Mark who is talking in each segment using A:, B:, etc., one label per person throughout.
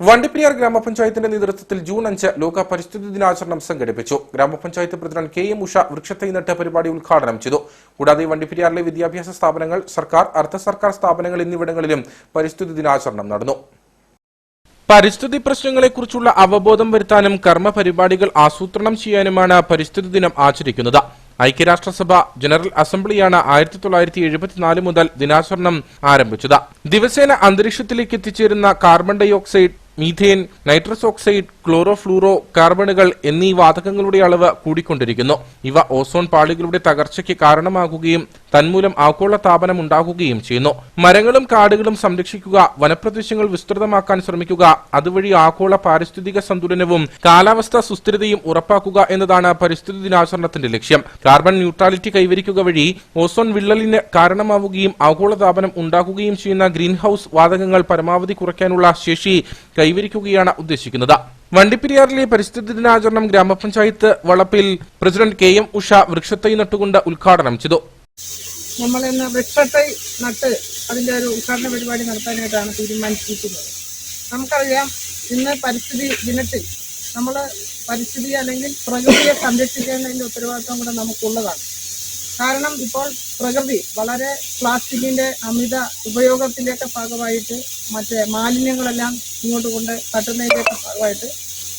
A: വണ്ടിപ്പെരിയാർ ഗ്രാമപഞ്ചായത്തിന്റെ നേതൃത്വത്തിൽ ജൂൺ അഞ്ച് ലോക പരിസ്ഥിതി ദിനാചരണം സംഘടിപ്പിച്ചു. ഗ്രാമപഞ്ചായത്ത് പ്രസിഡന്റ് കെ എം ഉഷ വൃക്ഷത്തൈ നട്ട പരിപാടി ഉദ്ഘാടനം ചെയ്തു. കൂടാതെ വണ്ടിപ്പെരിയാറിലെ വിദ്യാഭ്യാസ സ്ഥാപനങ്ങൾ സർക്കാർ അർദ്ധ സർക്കാർ സ്ഥാപനങ്ങൾ എന്നിവിടങ്ങളിലും പരിസ്ഥിതി ദിനാചരണം നടന്നു. പരിസ്ഥിതി പ്രശ്നങ്ങളെക്കുറിച്ചുള്ള അവബോധം വരുത്താനും കർമ്മ പരിപാടികൾ ആസൂത്രണം ചെയ്യാനുമാണ് പരിസ്ഥിതി ദിനം ആചരിക്കുന്നത്. ഐക്യരാഷ്ട്രസഭ ജനറൽ അസംബ്ലിയാണ് ആയിരത്തി തൊള്ളായിരത്തി എഴുപത്തിനാല് മുതൽ ദിനാചരണം ആരംഭിച്ചത്. ദിവസേന അന്തരീക്ഷത്തിലേക്ക് എത്തിച്ചേരുന്ന carbon dioxide methane nitrous oxide chlorofluoro കാർബണുകൾ എന്നീ വാതകങ്ങളുടെ അളവ് കൂടിക്കൊണ്ടിരിക്കുന്നു. ഇവ ഓസോൺ പാളികളുടെ തകർച്ചയ്ക്ക് കാരണമാകുകയും തന്മൂലം ആഗോള താപനം ഉണ്ടാകുകയും ചെയ്യുന്നു. മരങ്ങളും കാടുകളും സംരക്ഷിക്കുക വനപ്രദേശങ്ങൾ വിസ്തൃതമാക്കാൻ ശ്രമിക്കുക അതുവഴി ആഗോള പാരിസ്ഥിതിക സന്തുലനവും കാലാവസ്ഥാ സുസ്ഥിരതയും ഉറപ്പാക്കുക എന്നതാണ് പരിസ്ഥിതി ദിനാചരണത്തിന്റെ ലക്ഷ്യം. കാർബൺ ന്യൂട്രാലിറ്റി കൈവരിക്കുക വഴി ഓസോൺ വിള്ളലിന് കാരണമാവുകയും ആഗോള താപനം ഉണ്ടാകുകയും ചെയ്യുന്ന ഗ്രീൻ ഹൌസ് വാതകങ്ങൾ പരമാവധി കുറയ്ക്കാനുള്ള ശേഷി കൈവരിക്കുകയാണ് ഉദ്ദേശിക്കുന്നത്. വണ്ടിപ്പെരിയാറിലെ പരിസ്ഥിതി ദിനാചരണം ഗ്രാമപഞ്ചായത്ത് വളപ്പിൽ പ്രസിഡന്റ് കെ എം ഉഷ വൃക്ഷത്തൈ നട്ടുകൊണ്ട് ഉദ്ഘാടനം ചെയ്തു.
B: നമ്മൾ ഇന്ന് വൃക്ഷത്തൈ നട്ട് അതിന്റെ ഒരു ഉദ്ഘാടന പരിപാടി നടത്താനായിട്ടാണ് തീരുമാനിച്ചിരിക്കുന്നത്. നമുക്കറിയാം ഇന്ന് പരിസ്ഥിതി ദിനത്തിൽ നമ്മൾ പരിസ്ഥിതി അല്ലെങ്കിൽ പ്രകൃതിയെ സംരക്ഷിക്കേണ്ടതിന്റെ ഉത്തരവാദിത്വം കൂടെ നമുക്കുള്ളതാണ്. കാരണം ഇപ്പോൾ പ്രകൃതി വളരെ പ്ലാസ്റ്റിക്കിന്റെ അമിത ഉപയോഗത്തിന്റെയൊക്കെ ഭാഗമായിട്ട് മറ്റേ മാലിന്യങ്ങളെല്ലാം ഇങ്ങോട്ട് കൊണ്ട് തട്ടുന്നതിന്റെയൊക്കെ ഭാഗമായിട്ട്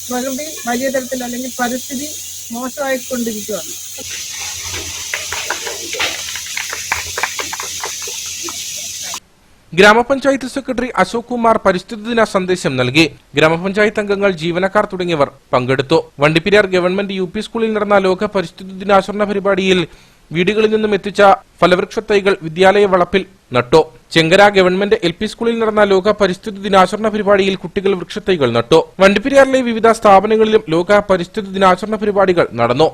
B: പ്രകൃതി വലിയ തരത്തിൽ അല്ലെങ്കിൽ പരിസ്ഥിതി മോശമായിക്കൊണ്ടിരിക്കുകയാണ്
A: ഗ്രാമപഞ്ചായത്ത് സെക്രട്ടറി അശോക് കുമാർ പരിസ്ഥിതി ദിന സന്ദേശം നൽകി. ഗ്രാമപഞ്ചായത്ത് അംഗങ്ങൾ ജീവനക്കാർ തുടങ്ങിയവർ പങ്കെടുത്തു. വണ്ടിപ്പെരിയാർ ഗവൺമെന്റ് യു സ്കൂളിൽ നടന്ന ലോക പരിസ്ഥിതി ദിനാചരണ പരിപാടിയിൽ വീടുകളിൽ നിന്നും എത്തിച്ച ഫലവൃക്ഷ തൈകൾ വിദ്യാലയ വളപ്പിൽ നട്ടു. ചെങ്കര ഗവൺമെന്റ് എൽ പി സ്കൂളിൽ നടന്ന ലോക പരിസ്ഥിതി ദിനാചരണ പരിപാടിയിൽ കുട്ടികൾ വൃക്ഷത്തൈകൾ നട്ടു. വണ്ടിപ്പെരിയാറിലെ വിവിധ സ്ഥാപനങ്ങളിലും ലോക പരിസ്ഥിതി ദിനാചരണ പരിപാടികൾ നടന്നു.